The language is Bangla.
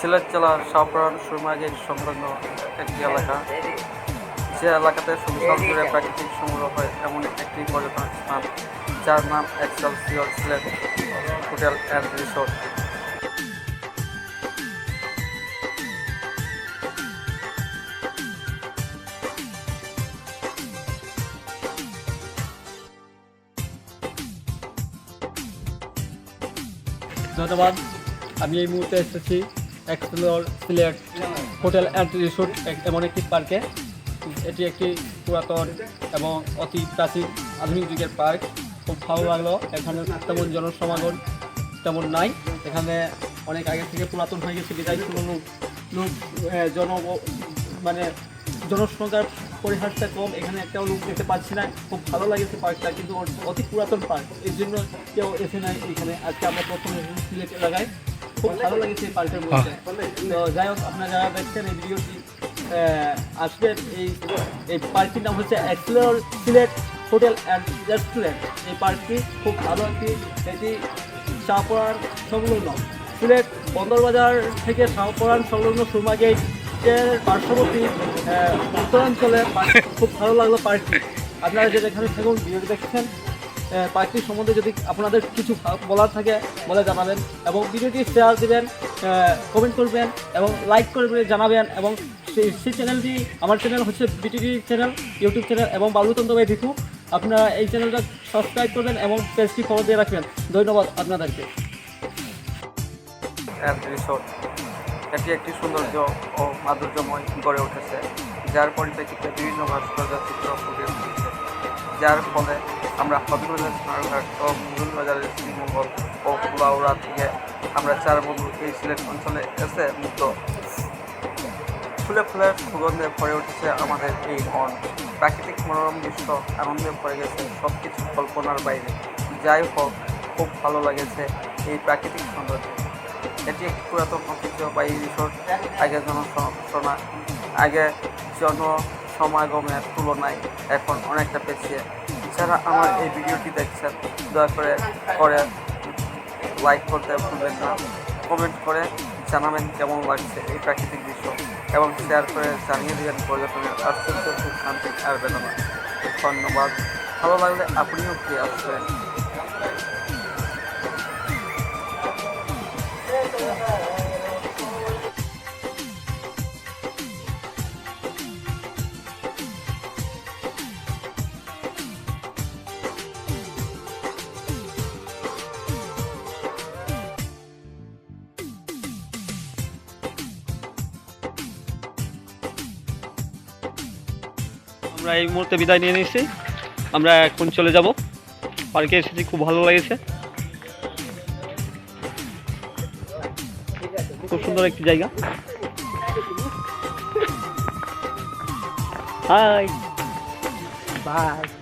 সিলেট জেলার শাহপুরান সুরমাগের সংলগ্ন একটি এলাকা। যে এলাকাতে সুবিশাল জুড়ে প্রাকৃতিক সংগ্রহ হয় এমন একটি পর্যটন স্থান, যার নাম excelsior Sylhet hotel and resort. ধন্যবাদ। আমি এই মুহূর্তে এসেছি explore Sylhet hotel and resort এমন একটি পার্কে। এটি একটি পুরাতন এবং অতি প্রাচীন আধুনিক যুগের পার্ক। খুব ভালো লাগল। এখানে তেমন জনসমাগম তেমন নাই। এখানে অনেক আগে থেকে পুরাতন হয়ে গেছে বিদায় কোনো লোক জন মানে জনসংখ্যার পরিহারটা কম। এখানে একটাও লোক দেখতে পাচ্ছি না। খুব ভালো লাগেছে পার্কটা, কিন্তু অতি পুরাতন পার্ক। এর জন্য কেউ এসে নাই এখানে। আজকে আমরা প্রথম সিলেট এলাকায় খুব ভালো লাগেছে এই পার্কের মধ্যে। তো যাই হোক আপনারা যারা দেখছেন এই ভিডিওটি আসবেন এই এই পার্কটির নাম হচ্ছে explore Sylhet hotel and restaurant এই পার্কটি খুব ভালো একটি এটি শাহপুরার সংলগ্ন। সিলেট বন্দরবাজার থেকে শাহপুরান সংলগ্ন সুরমা গেটের পার্শ্ববর্তী আহ, উত্তরাঞ্চলে খুব ভালো লাগল পার্কটি। আপনারা যে যেখানে থাকুন ভিডিও দেখছেন আহ, পার্কটির সম্বন্ধে যদি আপনাদের কিছু বলার থাকে বলে জানাবেন এবং ভিডিওটি শেয়ার দিবেন কমেন্ট করবেন এবং লাইক করবেন জানাবেন এবং সেই চ্যানেলটি আমার চ্যানেল হচ্ছে বিটিভি চ্যানেল ইউটিউব চ্যানেল এবং বাবুতন্ত্র ভাই ভিখু আপনারা এই চ্যানেলটা সাবস্ক্রাইব করবেন এবং পেজটি ফলো দিয়ে রাখবেন। ধন্যবাদ আপনাদেরকে। এটি একটি সৌন্দর্য ও মাধুর্যময় গড়ে উঠেছে যার পরিপ্রেক্ষিতে বিভিন্ন ভাস্কর্য চিত্র ফুটে উঠেছে যার ফলে আমরা হবিগঞ্জের স্নানঘাট ও মুঘল বাজারের শ্রীমঙ্গল ও কুলাউড়া থেকে আমরা চার বন্ধু এই সিলেট অঞ্চলে এসে মুক্ত। ফুলে ফুলে সুগন্ধে ভরে উঠেছে আমাদের এই মন। প্রাকৃতিক মনোরম দৃশ্য আনন্দে ভরে গেছে সব কিছু কল্পনার বাইরে। যাই হোক, খুব ভালো লাগেছে এই প্রাকৃতিক সৌন্দর্য। এটি একটি পুরাতন ঐতিহ্যবাহী রিসোর্ট, আগে জনসনা আগে জন সমাগমের তুলনায় এখন অনেকটা পেছিয়ে যারা আমার এই ভিডিওটি দেখছেন, দয়া করে করে লাইক করতে ভুলবেন না। কমেন্ট করে জানাবেন কেমন লাগছে এই প্রাকৃতিক দৃশ্য এবং শেয়ার করে জানিয়ে দেবেন পর্যটনের আশ্চর্য খুব শান্তি আর বেদনা। ধন্যবাদ। ভালো লাগলে আপনিও ফিরে আসবেন। আমরা এই মুহূর্তে বিদায় নিয়ে নিয়েছি। আমরা এখন চলে যাব। পার্কে এসেছি, খুব ভালো লেগেছে। খুব সুন্দর একটি জায়গা। হাই। Bye.